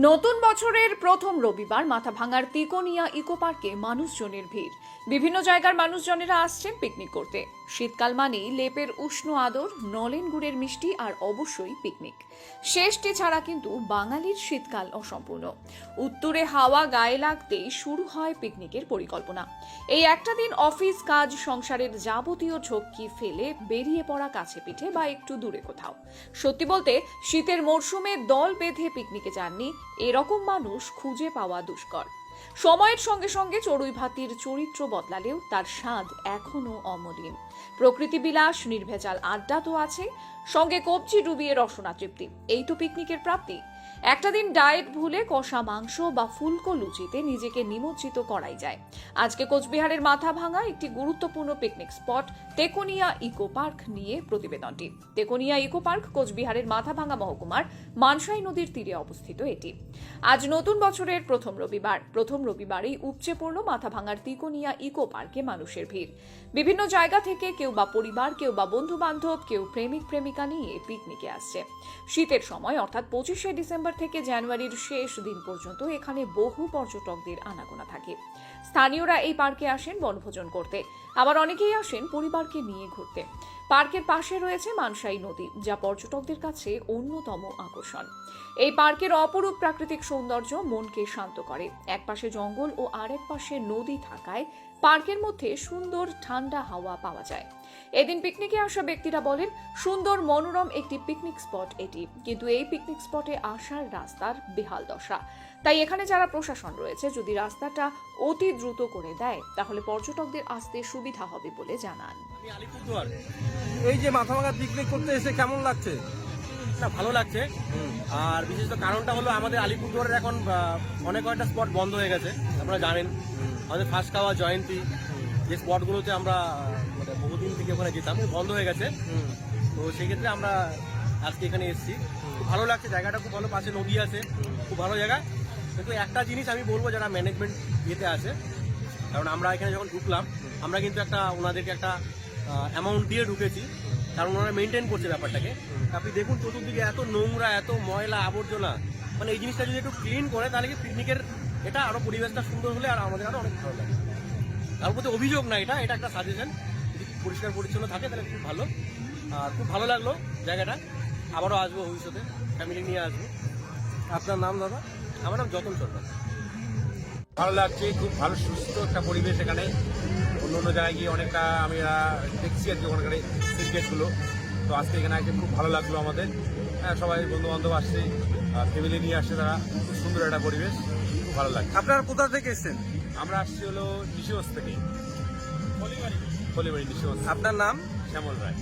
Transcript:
নতুন বছরের প্রথম রবিবার মাথা ভাঙার তিকোনিয়া ইকো পার্কে মানুষজনের ভিড়। বিভিন্ন জায়গার মানুষজনেরা আসছেন পিকনিক করতে। শীতকাল মানেই লেপের উষ্ণ আদর, নলেন গুড়ের মিষ্টি আর অবশ্যই পিকনিক। শেষটি ছাড়া কিন্তু বাঙালির শীতকাল অসম্পূর্ণ। উত্তরে হাওয়া গায়ে লাগতেই শুরু হয় পিকনিকের পরিকল্পনা। এই একটা দিন অফিস, কাজ, সংসারের যাবতীয় ঝক্কি ফেলে বেরিয়ে পড়া কাছে পিঠে বা একটু দূরে কোথাও। সত্যি বলতে, শীতের মরশুমে দল বেঁধে পিকনিকে যাননি এরকম মানুষ খুঁজে পাওয়া দুষ্কর। সময়ের সঙ্গে সঙ্গে চড়ুই ভাতির চরিত্র বদলালেও তার স্বাদ এখনও অমলিন। প্রকৃতি বিলাস, নির্ভেজাল আড্ডা তো আছে, সঙ্গে কবজি ডুবিয়ে রসনা তৃপ্তি। এই তো পিকনিকের প্রাপ্তি। একটা দিন ডায়েট ভুলে কষা মাংস বা ফুলকো লুচিতে নিজেকে নিমজ্জিত করাই যায়। আজকে কোচবিহারের মাথা ভাঙা একটি গুরুত্বপূর্ণ picnic spot Tekonia eco park নিয়ে প্রতিবেদনটি। তেকোনিয়া ইকো পার্ক কোচবিহারের মাথাভাঙা মহকুমার মানসাই নদীর তীরে অবস্থিত এটি। আজ নতুন বছরের প্রথম রবিবার। প্রথম রবিবারেই উপচে পড়ল মাথা ভাঙার তিকোনিয়া ইকো পার্কে মানুষের ভিড়। বিভিন্ন জায়গা থেকে কেউ বা পরিবার, কেউ বা বন্ধু বান্ধব কেউ প্রেমিক প্রেমিকা নিয়ে পিকনিকে আসছে। শীতের সময়, অর্থাৎ পঁচিশে ডিসেম্বর থেকে জানুয়ারির শেষ দিন পর্যন্ত এখানে বহু পর্যটকদের আনাগোনা থাকে। স্থানীয়রা এই পার্কে আসেন বনভোজন করতে। আবার অনেকেই আসেন পরিবারকে নিয়ে ঘুরতে। পার্কের পাশে রয়েছে মানসাই নদী, যা পর্যটকদের কাছে অন্যতম আকর্ষণ। এই পার্কের অপরূপ প্রাকৃতিক সৌন্দর্য মনকে শান্ত করে। এক পাশে জঙ্গল ও আরেক পাশে নদী থাকায় পার্কের মধ্যে সুন্দর ঠান্ডা হাওয়া পাওয়া যায়। এদিন পিকনিকে আসা ব্যক্তিরা বলেন, সুন্দর মনোরম একটি পিকনিক স্পট এটি। কিন্তু এই পিকনিক স্পটে আসার রাস্তার বেহাল দশা। তাই এখানে যারা প্রশাসন রয়েছে, যদি রাস্তাটা অতি দ্রুত করে দেয়, তাহলে পর্যটকদের আসতে সুবিধা হবে বলে জানান। এই যে মাথা ভাঙা পিকনিক করতে এসে কেমন লাগছে? না, ভালো লাগছে। আর বিশেষত কারণটা হলো আমাদের আলিপুরদুয়ারের এখন অনেক কয়েকটা স্পট বন্ধ হয়ে গেছে, আপনারা জানেন। আমাদের ফার্স্ট খাওয়া জয়ন্তী, যে স্পটগুলোতে আমরা মানে বহুদিন থেকে ওখানে যেতাম, বন্ধ হয়ে গেছে। তো সেক্ষেত্রে আমরা আজকে এখানে এসেছি। খুব ভালো লাগছে, জায়গাটা খুব ভালো, পাশে নদী আছে, খুব ভালো জায়গা। কিন্তু একটা জিনিস আমি বলব, যারা ম্যানেজমেন্ট ইয়েতে আছে, কারণ আমরা এখানে যখন ঢুকলাম, আমরা কিন্তু একটা ওনাদেরকে একটা অ্যামাউন্ট দিয়ে ঢুকেছি। কারণ ওনারা মেনটেন করছে ব্যাপারটাকে। আপনি দেখুন চতুর্দিকে এত নোংরা এত ময়লা আবর্জনা। মানে এই জিনিসটা যদি একটু ক্লিন করে তাহলে কি পিকনিকের এটা আরও পরিবেশটা সুন্দর হলে আর আমাদের আরও অনেক ভালো লাগে। তার প্রতি অভিযোগ না এটা এটা একটা সাজেশন যদি পরিষ্কার পরিচ্ছন্ন থাকে তাহলে খুব ভালো। আর খুব ভালো লাগল জায়গাটা। আবারও আসব ভবিষ্যতে। ফ্যামিলি নিয়ে আসব। আপনার নাম দাদা? আমার নাম যতন সরকার। ভালো লাগছে খুব ভালো সুস্থ একটা পরিবেশ এখানে। অন্য অন্য জায়গায় গিয়ে অনেকটা আমি দেখছি আর কি ওখানকার ক্রিকেটগুলো তো আজকে এখানে আজকে খুব ভালো লাগল আমাদের। হ্যাঁ সবাই বন্ধুবান্ধব আসছে ফ্যামিলি নিয়ে আসছে তারা। খুব সুন্দর একটা পরিবেশ খুব ভালো লাগছে। আপনারা কোথা থেকে এসছেন? আমরা আসছি হলো নিশিওস থেকে। নিশিওস আপনার নাম? শ্যামল রায়।